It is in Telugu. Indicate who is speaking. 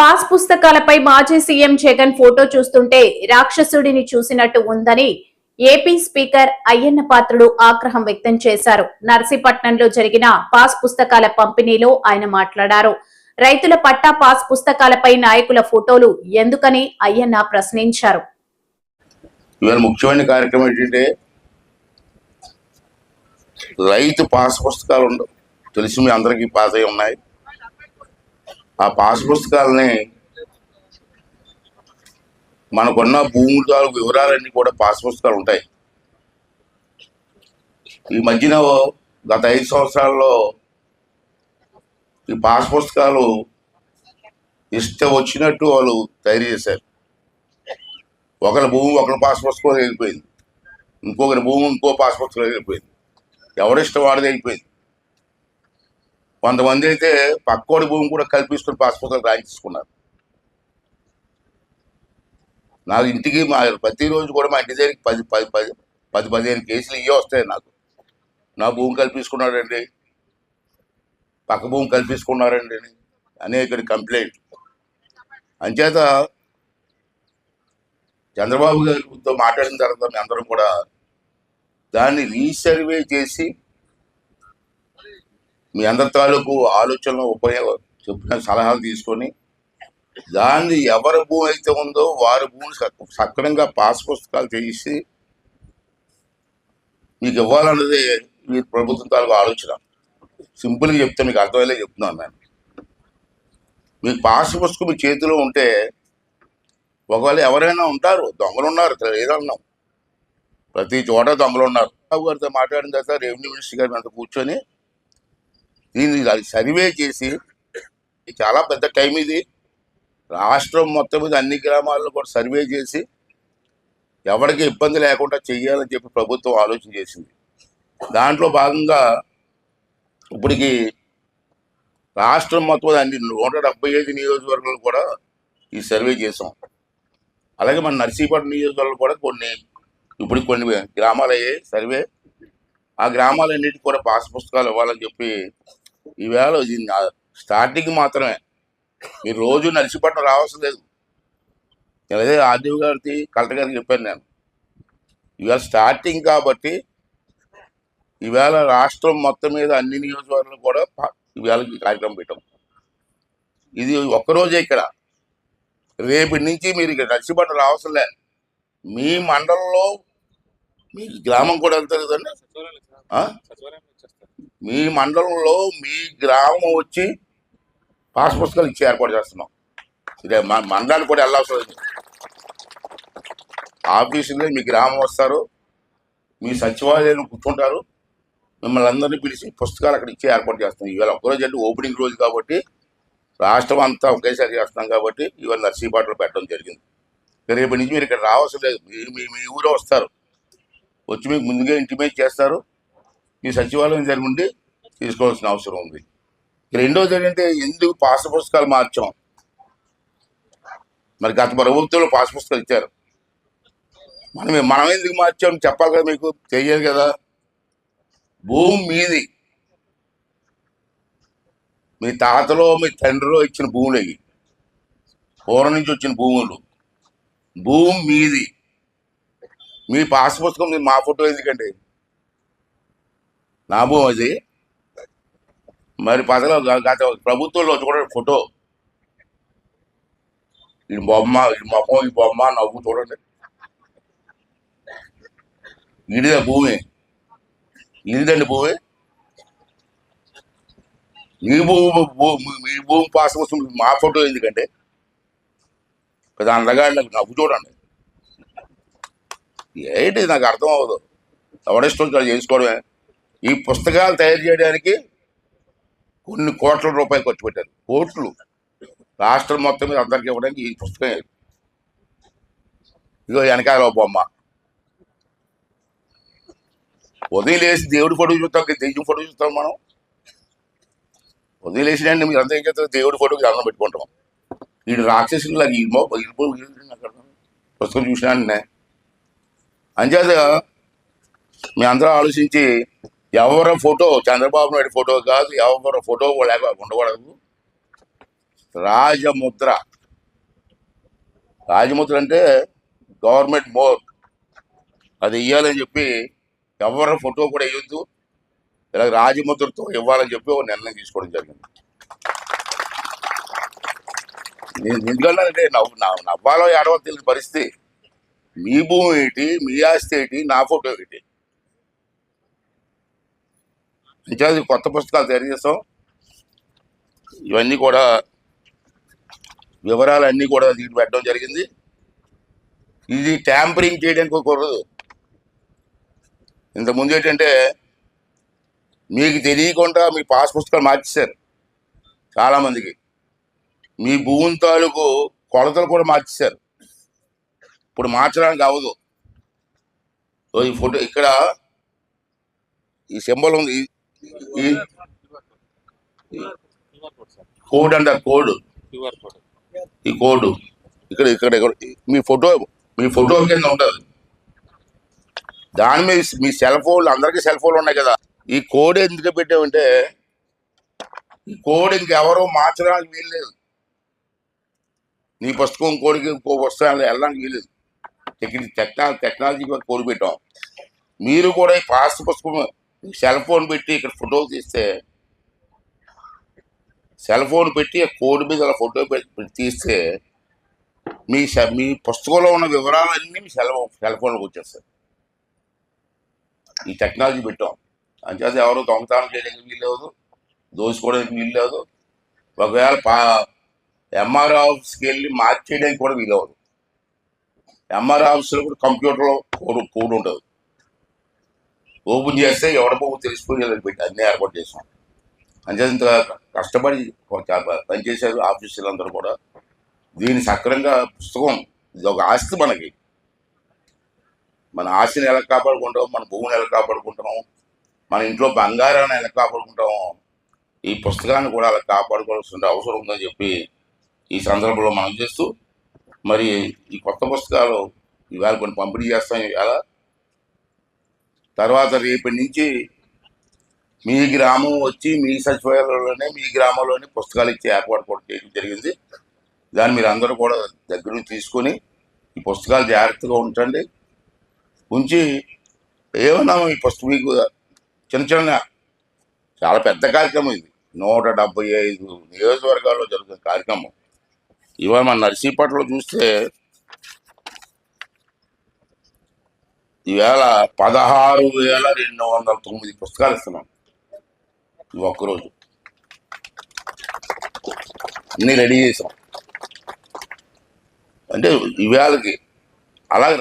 Speaker 1: పాస్ పుస్తకాలపై మాజీ సీఎం జగన్ ఫోటో చూస్తుంటే రాక్షసుడిని చూసినట్టు ఉందని ఏపీ స్పీకర్ అయ్యన్న పాత్రుడు ఆగ్రహం వ్యక్తం చేశారు. నర్సీపట్నంలో జరిగిన పాస్ పుస్తకాల పంపిణీలో ఆయన మాట్లాడారు. రైతుల పట్టా పాస్ పుస్తకాలపై నాయకుల ఫోటోలు ఎందుకని అయ్యన్న ప్రశ్నించారు.
Speaker 2: ఇవాళ ముఖ్యమైన కార్యక్రమం ఏంటంటే రైతు పాస్ పుస్తకాలు ఉండవు తెలిసి మీ అందరికీ పాస్ అయి ఉన్నాయి. ఆ పాస్ పుస్తకాలని మనకున్న భూముల తాలూకు వివరాలన్నీ కూడా పాస్ పుస్తకాలు ఉంటాయి. ఈ మధ్యన గత ఐదు సంవత్సరాల్లో ఈ పాస్ పుస్తకాలు ఇష్టం వచ్చినట్టు వాళ్ళు తయారు చేశారు. ఒకరి భూమి ఒకరి పాస్ పుస్తకం వెళ్ళిపోయింది. ఇంకొకరి భూమి ఇంకో పాస్ పుస్తకం వెళ్ళిపోయింది. ఎవరిష్టం వాడిది వెళ్ళిపోయింది. కొంతమంది అయితే పక్కోడి భూమి కూడా కల్పిస్తున్న పాస్ రాయించుకున్నారు. నాకు ఇంటికి మా ప్రతిరోజు కూడా మా ఇంటి దగ్గరికి పది పది పది పది పదిహేను కేసులు ఇవే వస్తాయి నాకు. నా భూమి కల్పించుకున్నాడండి పక్క భూమి కల్పించుకున్నారండి అని అనేక కంప్లైంట్ అంచేత చంద్రబాబు గారితో మాట్లాడిన తర్వాత మీ అందరం కూడా దాన్ని రీసర్వే చేసి మీ అందరి తాలూకు ఆలోచనలు ఉపయోగ చెప్పిన సలహాలు తీసుకొని దాన్ని ఎవరి భూమి అయితే ఉందో వారి భూమిని సక్రమంగా పాస్ పుస్తకాలు చేసి మీకు ఇవ్వాలన్నది మీ ప్రభుత్వం తాలూకు ఆలోచన. సింపుల్గా చెప్తే మీకు అర్థమయ్యేలా చెప్తున్నాను నేను. మీకు పాస్ పుస్తకం మీ చేతిలో ఉంటే ఒకవేళ ఎవరైనా ఉంటారు దొంగలు ఉన్నారు ఏదన్నాం ప్రతి చోట దొంగలు ఉన్నారు. బాబు గారితో మాట్లాడిన తర్వాత రెవెన్యూ మినిస్టర్ గారి అంత కూర్చొని దీన్ని సర్వే చేసి చాలా పెద్ద టైం ఇది. రాష్ట్రం మొత్తం మీద అన్ని గ్రామాల్లో కూడా సర్వే చేసి ఎవరికి ఇబ్బంది లేకుండా చెయ్యాలని చెప్పి ప్రభుత్వం ఆలోచన చేసింది. దాంట్లో భాగంగా ఇప్పటికి రాష్ట్రం మొత్తం అన్ని నూట డెబ్బై ఐదు నియోజకవర్గాలు కూడా ఈ సర్వే చేసాం. అలాగే మన నర్సీపట్నం నియోజకవర్గంలో కూడా కొన్ని ఇప్పుడు కొన్ని గ్రామాలు అయ్యాయి సర్వే. ఆ గ్రామాలన్నిటికీ కూడా పాస్ పుస్తకాలు ఇవ్వాలని చెప్పి ఈవేళ స్టార్టింగ్ మాత్రమే. మీరు రోజు నర్సీపట్నం రావాల్సిన లేదు. నేను అదే ఆర్డీఓ గారికి కలెక్టర్ గారికి చెప్పాను నేను. ఈవేళ స్టార్టింగ్ కాబట్టి ఈవేళ రాష్ట్రం మొత్తం మీద అన్ని నియోజకవర్గాలు కూడా ఈవేళ కార్యక్రమం పెట్టాం. ఇది ఒక్కరోజే ఇక్కడ. రేపటి నుంచి మీరు ఇక్కడ నర్సీపట్నం రావాల్సిన లేదు. మీ మండలంలో మీ గ్రామం కూడా వెళ్తారు కదండి? మీ మండలంలో మీ గ్రామం వచ్చి పాస్ పుస్తకాలు ఇచ్చి ఏర్పాటు చేస్తున్నాం. ఇదే మండలానికి కూడా వెళ్ళాల్సి లేదు ఆఫీసులో మీ గ్రామం వస్తారు. మీ సచివాలయం కూర్చుంటారు. మిమ్మల్ని అందరినీ పిలిచి పుస్తకాలు అక్కడ ఇచ్చి ఏర్పాటు చేస్తాం. ఇవాళ ఒక్కరోజు అంటే ఓపెనింగ్ రోజు కాబట్టి రాష్ట్రం అంతా ఒకేసారి చేస్తున్నాం కాబట్టి ఇవాళ నర్సీపాటలో పెట్టడం జరిగింది. రేపటి నుంచి మీరు ఇక్కడ రావాల్సిన లేదు. మీ మీ మీ ఊరే వస్తారు. వచ్చి మీకు ముందుగా ఇంటిమేట్ చేస్తారు. ఈ సచివాలయం జరిగి ఉండి తీసుకోవాల్సిన అవసరం ఉంది. రెండోది ఏంటంటే ఎందుకు పాస్ పుస్తకాలు మార్చాం? మరి గత ప్రభుత్వంలో పాస్ పుస్తకాలు ఇచ్చారు. మనం మనం ఎందుకు మార్చాం? చెప్పాలి కదా మీకు తెలియదు కదా. భూమి మీది. మీ తాతలో మీ తండ్రిలో ఇచ్చిన భూములు ఇవి. పూర్వం నుంచి వచ్చిన భూములు. భూమి మీది. మీ పాస్ పుస్తకం మా ఫోటో ఎందుకండి నా అది మరి పదలో గత ప్రభుత్వంలో చూడండి ఫోటో. ఈ బొమ్మ ఈ మొహం ఈ బొమ్మ నవ్వు చూడండి. ఇడిదే భూమి. ఇదిదండి భూమి. మీ భూమి మీ భూమి పాస్ కోసం మా ఫోటో ఎందుకంటే పెద్ద అందగాళ్ళకి నవ్వు చూడండి. ఏంటి నాకు అర్థం అవ్వదు. ఎవడిష్టం చేసుకోవడమే. ఈ పుస్తకాలు తయారు చేయడానికి కొన్ని కోట్ల రూపాయలు ఖర్చు పెట్టారు. కోట్లు. రాష్ట్రం మొత్తం మీద అందరికి ఇవ్వడానికి ఈ పుస్తకం ఇదిగో వెనకాల బొమ్మ. ఉదయం లేచి దేవుడి ఫోటో చూస్తాం దేవుడి దెయ్యం ఫోటో చూస్తాం మనం. ఉదయం లేచినండి మీరు అంతా ఏం చేస్తారు? దేవుడి ఫోటోకి దండం పెట్టుకుంటాం. వీడు రాక్షసులా ఈమో ఇరుపో పుస్తకం చూసినా అంచేత మీ అందరూ ఆలోచించి ఎవరి ఫోటో? చంద్రబాబు నాయుడు ఫోటో కాదు ఎవరి ఫోటో లేక ఉండకూడదు. రాజముద్ర. రాజముద్ర అంటే గవర్నమెంట్ మోర్ అది ఇవ్వాలని చెప్పి ఎవరి ఫోటో కూడా ఇవ్వద్దు ఇలా రాజముద్రతో ఇవ్వాలని చెప్పి ఒక నిర్ణయం తీసుకోవడం జరిగింది. నేను ఎందుకంటే నవ్వు నవ్వు- నవ్వాలో ఏడవో తెలియని పరిస్థితి. మీ భూమి ఏంటి? మీ ఆస్తి ఏంటి? నా ఫోటో ఏంటి? ఇంకా కొత్త పుస్తకాలు తయారు చేస్తాం. ఇవన్నీ కూడా వివరాలన్నీ కూడా దీన్ని పెట్టడం జరిగింది. ఇది ట్యాంపరింగ్ చేయడానికి కుదరదు ఇంతకుముందు ఏంటంటే మీకు తెలియకుండా మీ పాస్ పుస్తకాలు మార్చేశారు చాలామందికి. మీ భూమి తాలూకు కొలతలు కూడా మార్చేశారు. ఇప్పుడు మార్చడానికి అవ్వదు. ఈ ఫోటో ఇక్కడ ఈ సింబల్ ఉంది. ఈ- కోడ్ అంట కోడ్. ఈ కోడ్. ఇక్కడ ఇక్కడ మీ ఫోటో మీ ఫోటో కింద ఉంటుంది. దాని మీద మీ సెల్ ఫోన్లు అందరికీ సెల్ ఫోన్లు ఉన్నాయి కదా. ఈ కోడ్ ఎందుకు పెట్టామంటే ఈ కోడ్ ఇంకెవరో మార్చడానికి వీల్లేదు నీ పుస్తకం కోడికి ఇంకో పుస్తకాలు వెళ్ళడానికి వీలేదు టెక్ని టెక్నాలజీ టెక్నాలజీ కోడ్ పెట్టాం. మీరు కూడా ఈ పాస్ పుస్తకం సెల్ ఫోన్ పెట్టి ఇక్కడ ఫోటో తీస్తే సెల్ ఫోన్ పెట్టి కోడ్ మీద అలా ఫోటో పెట్టి తీస్తే మీ సె- మీ పుస్తకంలో ఉన్న వివరాలన్నీ మీ సెల్ సెల్ ఫోన్లోకి వచ్చేస్తాయి. ఈ టెక్నాలజీ పెట్టాం. అంచేత ఎవరు దొంగతనం చేయడానికి వీల్లేదు దోచుకోవడానికి వీల్లేదు ఒకవేళ పా ఎంఆర్ ఆఫీస్కి వెళ్ళి మార్చేయడానికి కూడా వీలవదు ఎంఆర్ ఆఫీస్లో కూడా కంప్యూటర్లో కోడ్ కోడ్ ఉంటుంది ఓపెన్ చేస్తే ఎవడ బాబు పెట్టి అన్నీ ఏర్పాటు చేసాం అంతే ఇంత కష్టపడి పనిచేశారు ఆఫీసులు అందరూ కూడా. దీని సక్రంగా పుస్తకం ఇది ఒక ఆస్తి మనకి. మన ఆస్తిని ఎలా కాపాడుకుంటాం? మన భూమిని ఎలా కాపాడుకుంటాం? మన ఇంట్లో బంగారాన్ని ఎలా కాపాడుకుంటాం? ఈ పుస్తకాన్ని కూడా అలా కాపాడుకోవాల్సిన అవసరం ఉందని చెప్పి ఈ సందర్భంలో మనం చేస్తూ మరి ఈ కొత్త పుస్తకాలు ఇవాళ కొన్ని పంపిణీ చేస్తాం. ఇవాళ తర్వాత రేపటి నుంచి మీ గ్రామం వచ్చి మీ సచివాలయంలోనే మీ గ్రామంలోనే పుస్తకాలు ఇచ్చే ఏర్పాటు కూడా చేయడం జరిగింది. దాన్ని మీరు అందరూ కూడా దగ్గర నుంచి తీసుకొని ఈ పుస్తకాలు జాగ్రత్తగా ఉంచండి. ఉంచి ఏమన్నా ఈ పుస్తకం మీకు చిన్న చిన్న చాలా పెద్ద కార్యక్రమం ఇది. నూట డెబ్బై ఐదు నియోజకవర్గాల్లో జరుగుతున్న కార్యక్రమం. ఇవాళ మన నర్సీపట్నంలో చూస్తే ఈవేళ పదహారు వేల రెండు వందల తొమ్మిది పుస్తకాలు ఇస్తున్నాం. ఈ ఒక్కరోజు. అన్నీ రెడీ చేసాం. అంటే ఈవేళకి అలాగే